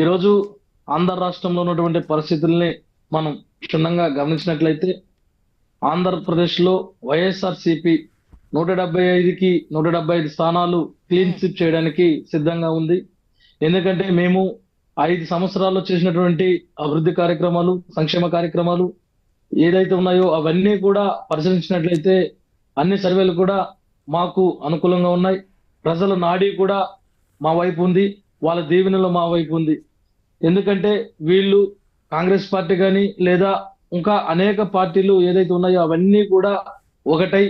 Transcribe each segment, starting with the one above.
ఈరోజు ఆంధ్ర రాష్ట్రంలో ఉన్నటువంటి పరిస్థితుల్ని మనం క్షుణ్ణంగా గమనించినట్లయితే ఆంధ్రప్రదేశ్లో వైఎస్ఆర్ సిపి నూట డెబ్బై ఐదుకి నూట డెబ్బై ఐదు స్థానాలు క్లీన్ స్విప్ చేయడానికి సిద్ధంగా ఉంది. ఎందుకంటే మేము ఐదు సంవత్సరాల్లో చేసినటువంటి అభివృద్ధి కార్యక్రమాలు సంక్షేమ కార్యక్రమాలు ఏదైతే ఉన్నాయో అవన్నీ కూడా పరిశీలించినట్లయితే అన్ని సర్వేలు కూడా మాకు అనుకూలంగా ఉన్నాయి. ప్రజల నాడి కూడా మా వైపు ఉంది. వాళ్ళ దీవెనలో మా వైపు ఉంది. ఎందుకంటే వీళ్ళు కాంగ్రెస్ పార్టీ కానీ లేదా ఇంకా అనేక పార్టీలు ఏదైతే ఉన్నాయో అవన్నీ కూడా ఒకటై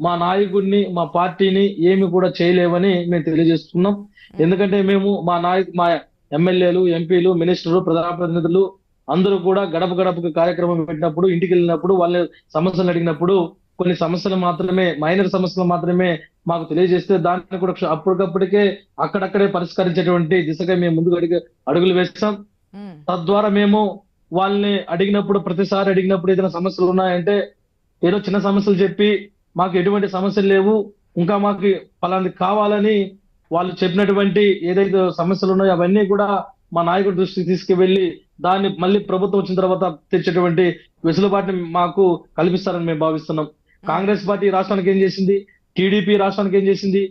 మా నాయకుడిని మా పార్టీని ఏమి కూడా చేయలేవని మేము తెలియజేస్తున్నాం. ఎందుకంటే మేము మా నాయకు మా ఎమ్మెల్యేలు ఎంపీలు మినిస్టర్లు ప్రజాప్రతినిధులు అందరూ కూడా గడప గడపకు కార్యక్రమం పెట్టినప్పుడు ఇంటికి వెళ్ళినప్పుడు వాళ్ళ సమస్యలు అడిగినప్పుడు కొన్ని సమస్యలు మాత్రమే మైనర్ సమస్యలు మాత్రమే మాకు తెలియజేస్తే దాన్ని కూడా అప్పటికప్పటికే అక్కడక్కడే పరిష్కరించేటువంటి దిశగా మేము ముందుకు అడిగి అడుగులు వేస్తాం. తద్వారా మేము వాళ్ళని అడిగినప్పుడు ప్రతిసారి అడిగినప్పుడు ఏదైనా సమస్యలు ఉన్నాయంటే ఏదో చిన్న సమస్యలు చెప్పి మాకు ఎటువంటి సమస్యలు లేవు ఇంకా మాకు పలాంటి కావాలని వాళ్ళు చెప్పినటువంటి ఏదైతే సమస్యలు ఉన్నాయో అవన్నీ కూడా మా నాయకుడి దృష్టికి తీసుకువెళ్ళి దాన్ని మళ్ళీ ప్రభుత్వం వచ్చిన తర్వాత తెచ్చేటువంటి వెసులుబాటుని మాకు కల్పిస్తారని మేము భావిస్తున్నాం. కాంగ్రెస్ పార్టీ రాష్ట్రానికి ఏం చేసింది? టీడీపీ రాష్ట్రానికి ఏం చేసింది?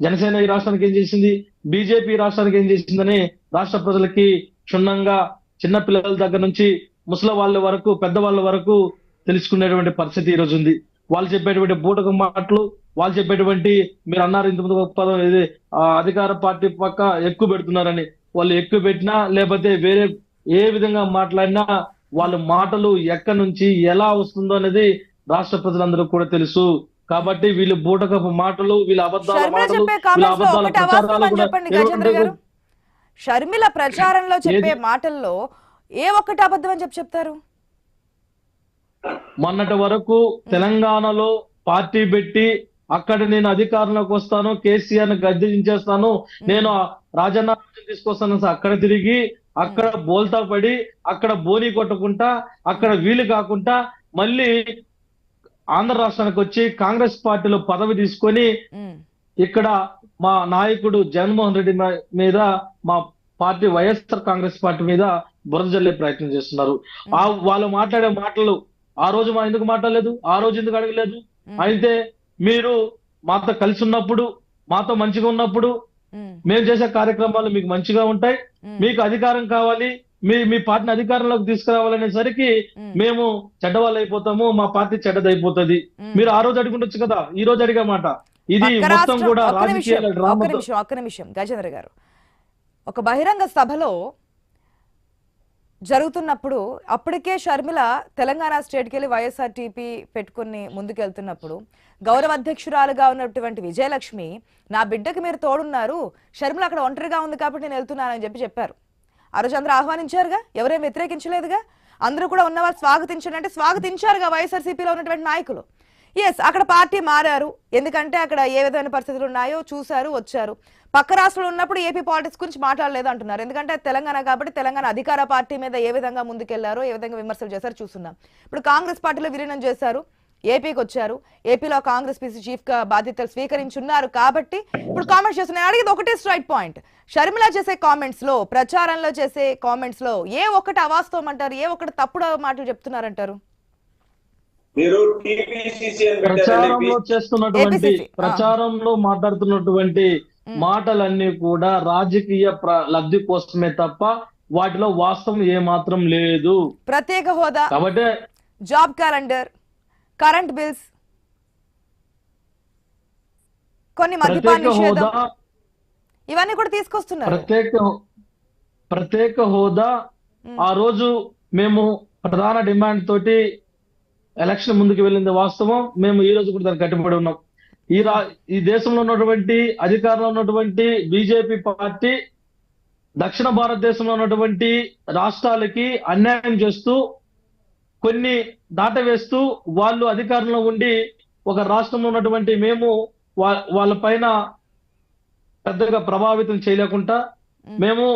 జనసేన ఈ రాష్ట్రానికి ఏం చేసింది? బీజేపీ రాష్ట్రానికి ఏం చేసిందని రాష్ట్ర ప్రజలకి క్షుణ్ణంగా చిన్న పిల్లల దగ్గర నుంచి ముసలి వాళ్ళ వరకు పెద్దవాళ్ళ వరకు తెలుసుకునేటువంటి పరిస్థితి ఈ రోజు ఉంది. వాళ్ళు చెప్పేటువంటి బూటక మాటలు వాళ్ళు చెప్పేటువంటి మీరు అన్నారు ఇంతమంది ఒక పదం ఇది అధికార పార్టీ పక్క ఎక్కువ పెడుతున్నారని. వాళ్ళు ఎక్కువ పెట్టినా లేకపోతే వేరే ఏ విధంగా మాట్లాడినా వాళ్ళ మాటలు ఎక్కడి నుంచి ఎలా వస్తుందో అనేది రాష్ట్ర ప్రజలందరూ కూడా తెలుసు. కాబట్టి వీళ్ళు బూటకపు మాటలు వీళ్ళ అబద్ధాల షర్మిల మాటలు వీళ్ళ అబద్ధాల ప్రచారాలు కూడా షర్మిల చెప్పే మాటల్లో ఏ ఒక్కటి అబద్ధం అని చెప్పి చెప్తారు? మొన్నటి వరకు తెలంగాణలో పార్టీ పెట్టి అక్కడ నేను అధికారంలోకి వస్తాను కేసీఆర్ని గద్దెదించేస్తాను నేను రాజన్న తీసుకొస్తాను అక్కడ తిరిగి అక్కడ బోల్తా పడి అక్కడ బోని కొట్టుకుంటా అక్కడ వీలు కాకుండా మళ్ళీ ఆంధ్ర రాష్ట్రానికి వచ్చి కాంగ్రెస్ పార్టీలో పదవి తీసుకొని ఇక్కడ మా నాయకుడు జగన్మోహన్ రెడ్డి మీద మా పార్టీ వైఎస్ఆర్ కాంగ్రెస్ పార్టీ మీద బురద జల్లే ప్రయత్నం చేస్తున్నారు. ఆ వాళ్ళు మాట్లాడే మాటలు ఆ రోజు మా ఎందుకు మాట్లాడలేదు? ఆ రోజు ఎందుకు అడగలేదు? అయితే మీరు మాతో కలిసి ఉన్నప్పుడు మాతో మంచిగా ఉన్నప్పుడు మేము చేసే కార్యక్రమాలు మీకు మంచిగా ఉంటాయి. మీకు అధికారం కావాలి. మీ మీ పార్టీని అధికారంలోకి తీసుకురావాలనేసరికి మేము. చెడ్డవాళ్ళు అయిపోతాము మా పార్టీ చెడ్డదైపోతుంది. మీరు ఆ రోజు అడిగి కదా ఈ రోజు అడిగే మాట. ఇది మొత్తం కూడా రాజకీయాల ఒక్క నిమిషం గజేంద్ర గారు. ఒక బహిరంగ సభలో జరుగుతున్నప్పుడు అప్పటికే షర్మిల తెలంగాణ స్టేట్కి వెళ్ళి వైఎస్ఆర్టీపీ పెట్టుకుని ముందుకెళ్తున్నప్పుడు గౌరవ అధ్యక్షురాలుగా ఉన్నటువంటి విజయలక్ష్మి నా బిడ్డకి మీరు తోడున్నారు షర్మిల అక్కడ ఒంటరిగా ఉంది కాబట్టి నేను వెళ్తున్నానని చెప్పి చెప్పారు. ఆ రోజు అందరూ ఆహ్వానించారుగా? ఎవరేం వ్యతిరేకించలేదుగా? అందరూ కూడా ఉన్నవారు స్వాగతించండి అంటే స్వాగతించారుగా వైఎస్ఆర్సీపీలో ఉన్నటువంటి నాయకులు. ఎస్ అక్కడ పార్టీ మారారు. ఎందుకంటే అక్కడ ఏ విధమైన పరిస్థితులు ఉన్నాయో చూశారు వచ్చారు. పక్క రాష్ట్రంలో ఉన్నప్పుడు ఏపీ పాలిటిక్స్ గురించి మాట్లాడలేదు అంటున్నారు. ఎందుకంటే తెలంగాణ కాబట్టి తెలంగాణ అధికార పార్టీ మీద ఏ విధంగా ముందుకెళ్ళారో ఏ విధంగా విమర్శలు చేశారో చూస్తున్నాం. ఇప్పుడు కాంగ్రెస్ పార్టీలో విలీనం చేశారు. ఏపీకి వచ్చారు. ఏపీలో కాంగ్రెస్ పీసీ చీఫ్గా బాధ్యతలు స్వీకరించున్నారు కాబట్టి ఇప్పుడు కామెంట్స్ చేస్తున్నాయి. అడిగేది ఒకటే స్ట్రైట్ పాయింట్. షర్మిల చేసే కామెంట్స్లో ప్రచారంలో చేసే కామెంట్స్లో ఏ ఒక్కటి అవాస్తవం అంటారు? ఏ ఒక్కటి తప్పుడు మాటలు చెప్తున్నారంటారు? మీరు టీపీసీసీ అని పెట్టారండి. ప్రచారంలో చేస్తున్నటువంటి. ప్రచారంలో మాట్లాడుతున్నటువంటి మాటలన్నీ కూడా రాజకీయ లబ్ధి కోసమే తప్ప వాటిలో వాస్తవం ఏ మాత్రం లేదు. ప్రత్యేక హోదా. కాబట్టి జాబ్ క్యాలెండర్. Current bills. కొన్ని మద్యపాన నిషేధం. ఇవన్నీ కూడా తీసుకొస్తున్నారు. ప్రత్యేక ప్రత్యేక హోదా. ఆ రోజు మేము ప్రధాన డిమాండ్ తోటి ఎలక్షన్ ముందుకు వెళ్ళింది వాస్తవం. మేము ఈ రోజు కూడా దానికి కట్టుబడి ఉన్నాం. ఈ రా ఈ దేశంలో ఉన్నటువంటి అధికారంలో ఉన్నటువంటి బీజేపీ పార్టీ దక్షిణ భారతదేశంలో ఉన్నటువంటి రాష్ట్రాలకి అన్యాయం చేస్తూ కొన్ని దాటవేస్తూ వాళ్ళు అధికారంలో ఉండి ఒక రాష్ట్రంలో ఉన్నటువంటి మేము వాళ్ళ పైన పెద్దగా ప్రభావితం చేయలేకుండా మేము.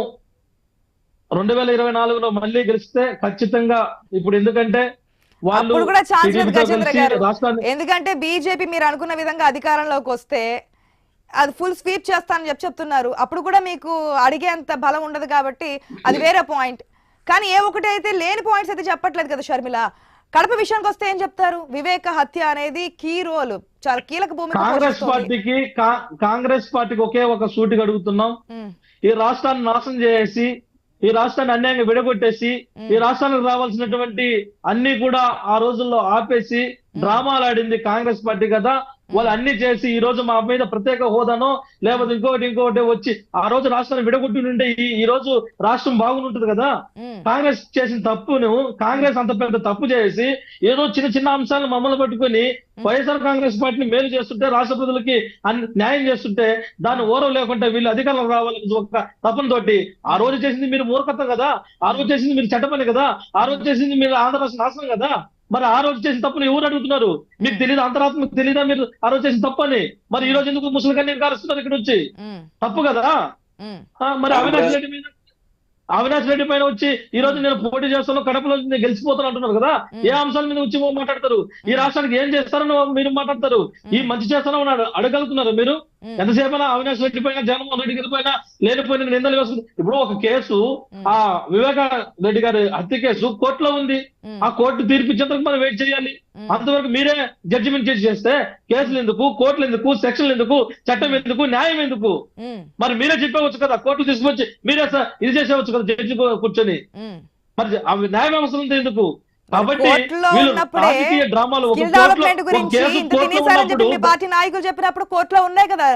రెండు వేల ఇరవై నాలుగులో మళ్ళీ గెలిస్తే ఖచ్చితంగా ఇప్పుడు ఎందుకంటే వాళ్ళు కూడా ఛాన్స్ లేదు టీడీపీతో గజేంద్ర కలిసి గారు. రాష్ట్రాన్ని ఎందుకంటే బీజేపీ మీరు అనుకున్న విధంగా అధికారంలోకి వస్తే అది ఫుల్ స్వీప్ చేస్తానని చెప్పి చెప్తున్నారు. అప్పుడు కూడా మీకు అడిగేంత బలం ఉండదు కాబట్టి అది వేరే పాయింట్. కానీ ఏ ఒకటి అయితే లేని పాయింట్స్ అయితే చెప్పట్లేదు కదా షర్మిల. కడప విషయానికి వస్తే ఏం చెప్తారు? వివేక హత్య అనేది కీ రోల్. చాలా కీలక భూమిక కాంగ్రెస్. పార్టీకి కాంగ్రెస్ పార్టీకి ఒకే ఒక సూటిగా అడుగుతున్నాం ఈ రాష్ట్రాన్ని నాశనం చేసి ఈ రాష్ట్రాన్ని అన్యాయంగా విడగొట్టేసి ఈ రాష్ట్రానికి రావాల్సినటువంటి అన్ని కూడా ఆ రోజుల్లో ఆపేసి డ్రామాలు ఆడింది కాంగ్రెస్ పార్టీ కదా. వాళ్ళు అన్ని చేసి ఈ రోజు మా మీద ప్రత్యేక హోదానో లేకపోతే ఇంకొకటి ఇంకొకటి వచ్చి ఆ రోజు రాష్ట్రాన్ని విడగొట్టి ఉంటే ఈ రోజు రాష్ట్రం బాగుంటుంది కదా? కాంగ్రెస్ చేసిన తప్పును కాంగ్రెస్ అంత పెద్ద తప్పు చేసి ఏదో చిన్న చిన్న అంశాలను మమ్మల్ని పట్టుకొని వైఎస్ఆర్ కాంగ్రెస్ పార్టీని మేలు చేస్తుంటే రాష్ట్ర ప్రజలకి న్యాయం చేస్తుంటే దాన్ని ఓరం లేకుండా వీళ్ళు అధికారంలో రావాలని ఒక తపన తోటి ఆ రోజు చేసింది మీరు మూర్ఖత్వం కదా? ఆ రోజు చేసింది మీరు చట్టపని కదా? ఆ రోజు చేసింది మీరు ఆంధ్ర రాష్ట్ర నాశనం కదా? మరి ఆ రోజు చేసిన తప్పును ఎవరు అడుగుతున్నారు? మీకు తెలియదు అంతరాత్మకు తెలియదా మీరు ఆ రోజు చేసిన తప్పని? మరి ఈ రోజు ఎందుకు ముసలి కన్నీ కారుస్తున్నారు ఇక్కడ వచ్చి తప్పు కదా? మరి అవినాష్ రెడ్డి మీద అవినాష్ రెడ్డి పైన వచ్చి ఈ రోజు నేను పోటీ చేస్తాను కడపలో నేను గెలిచిపోతాను అంటున్నారు కదా? ఏ అంశాల మీద వచ్చి మాట్లాడతారు? ఈ రాష్ట్రానికి ఏం చేస్తారని మీరు మాట్లాడతారు. ఈ మంచి ఉన్నాడు అడగలుగుతున్నారు మీరు? ఉమ్. ఎంతసేపు అవినాష్ రెడ్డి పైన జగన్మోహన్ రెడ్డి గారి పైన లేనిపోయిన నిందలు వేస్తుంది. ఇప్పుడు ఒక కేసు ఆ వివేక రెడ్డి గారి హత్య కేసు కోర్టులో ఉంది. ఆ కోర్టు తీర్పిచ్చేందుకు మనం వెయిట్ చేయాలి. అంతవరకు మీరే జడ్జిమెంట్ చేసి చేస్తే కేసులు ఎందుకు కోర్టులు ఎందుకు సెక్షన్లు ఎందుకు చట్టం ఎందుకు న్యాయం ఎందుకు? మరి మీరే చెప్పవచ్చు కదా కోర్టు తీసుకొచ్చి మీరే ఇది చేసేవచ్చు కదా జడ్జి కూర్చొని. మరి న్యాయ వ్యవస్థ ఉంది ఎందుకు? డెవలప్మెంట్ గురించి ఇంత తినేసారని చెప్పి మీ పార్టీ నాయకులు చెప్పినప్పుడు కోర్టులో ఉన్నాయి కదా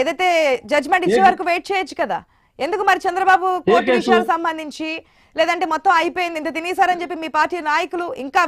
ఏదైతే జడ్జ్మెంట్ ఇచ్చే వరకు వెయిట్ చేయొచ్చు కదా ఎందుకు మరి చంద్రబాబు కోర్టు? విషయాలకు సంబంధించి లేదంటే మొత్తం అయిపోయింది ఇంత తినేసారని చెప్పి మీ పార్టీ నాయకులు ఇంకా